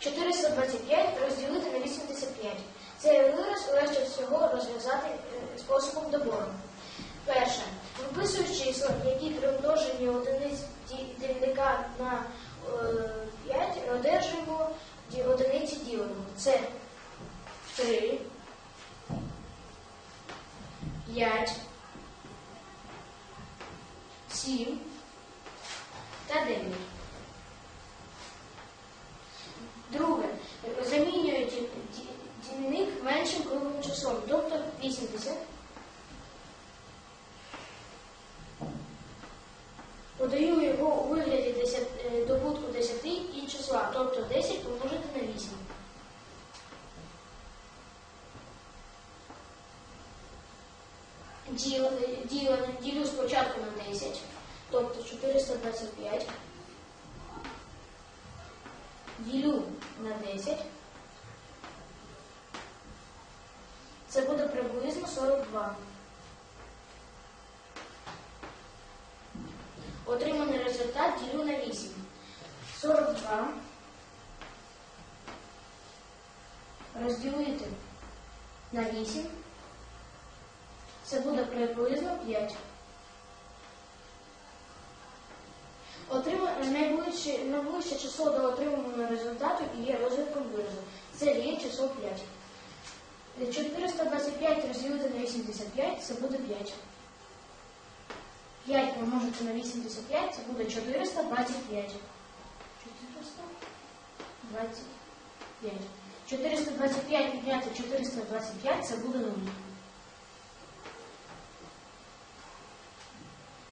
425 розділити на 85. Цей вираз легше всього розв'язати е, способом добору. Перше. Виписуючи числа, які при множенні одиниць дільника на е, 5, одержимо ді- одиниці діленого. Це 3, 5, 7 та 9. Меншим круглим числом, тобто 80. Подаю його у вигляді 10, е, добутку 10 і числа, тобто 10 помножити на 8. Ділене, ділене, ділю спочатку на 10, тобто 425. Ділю на 10. Це буде приблизно 42. Отриманий результат ділю на 8. 42 розділити на 8. Це буде приблизно 5. Отрима... Найближче, число до отриманого результату є 5. 425 розділити на 85 це буде 5. 5 помножити на 85 це буде 425. 425. 425 підняти 425 це буде 0.